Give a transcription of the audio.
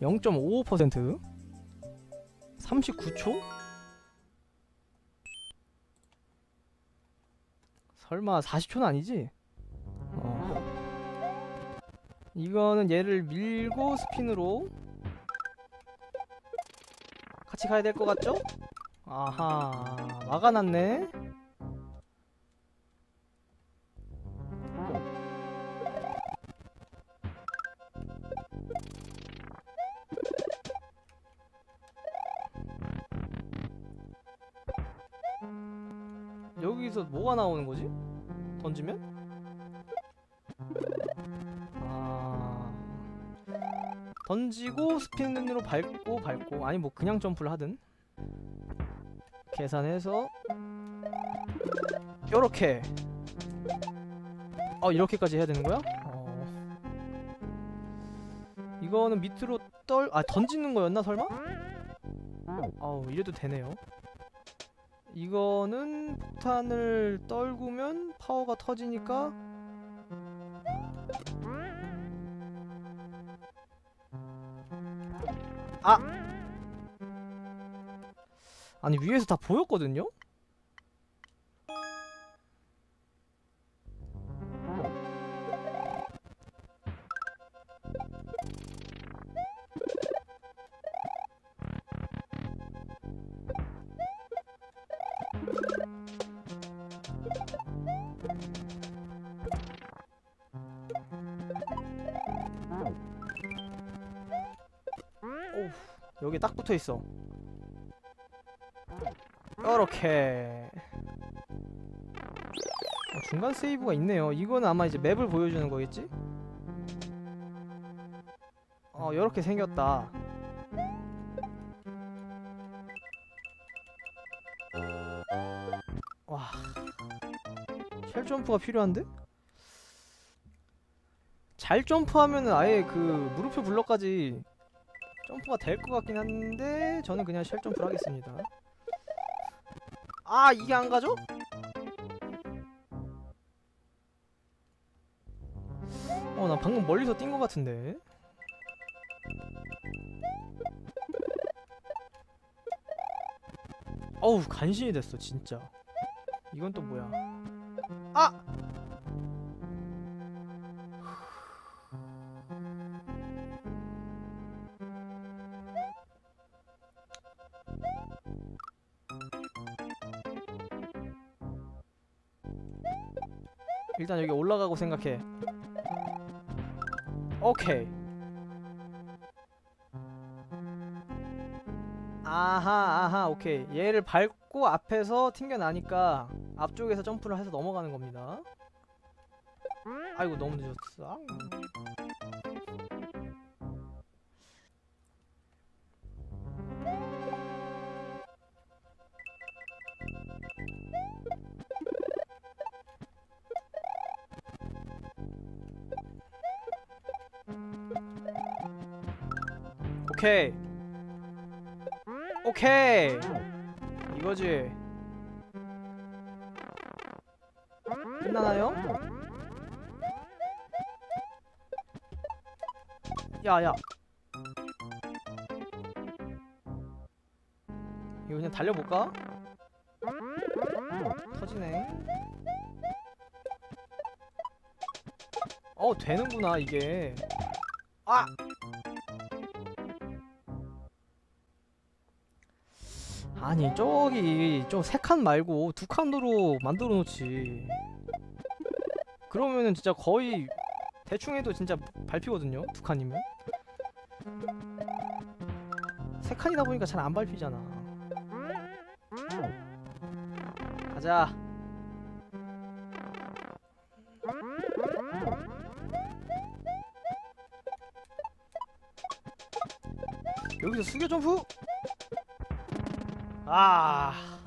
0.55% 39초? 설마 40초는 아니지? 어. 이거는 얘를 밀고 스핀으로 같이 가야 될 것 같죠? 아하 막아놨네 여기서 뭐가 나오는 거지? 던지면? 아 던지고 스핀으로 밟고 밟고 아니 뭐 그냥 점프를 하든 계산해서 요렇게 어 이렇게까지 해야 되는 거야? 어 이거는 밑으로 떨 아 던지는 거였나 설마? 아우 이래도 되네요 이거는 폭탄을 떨구면 파워가 터지니까 아! 아니 위에서 다 보였거든요? 여기 딱 붙어 있어. 요렇게 어, 중간 세이브가 있네요. 이건 아마 이제 맵을 보여주는 거겠지? 어 요렇게 생겼다. 와, 쉘 점프가 필요한데? 잘 점프하면은 아예 그 무릎표 블럭까지 점프가 될 것 같긴 한데 저는 그냥 쉘 점프를 하겠습니다. 아 이게 안 가죠? 어 나 방금 멀리서 뛴 것 같은데. 어우 간신히 됐어 진짜. 이건 또 뭐야? 아! 일단 여기 올라가고 생각해. 오케이. 아하 아하 오케이. 얘를 밟고 앞에서 튕겨나니까 앞쪽에서 점프를 해서 넘어가는 겁니다. 아이고 너무 늦었어. 오케이. 오케이. 이거지. 끝나나요? 야야. 이거 그냥 달려볼까? 터지네. 어 되는구나 이게. 아. 아니 저기 저 세 칸 말고 두 칸으로 만들어 놓지. 그러면은 진짜 거의 대충 해도 진짜 밟히거든요 두 칸이면. 세 칸이다 보니까 잘 안 밟히잖아. 가자. 여기서 수교 점프 아. 아.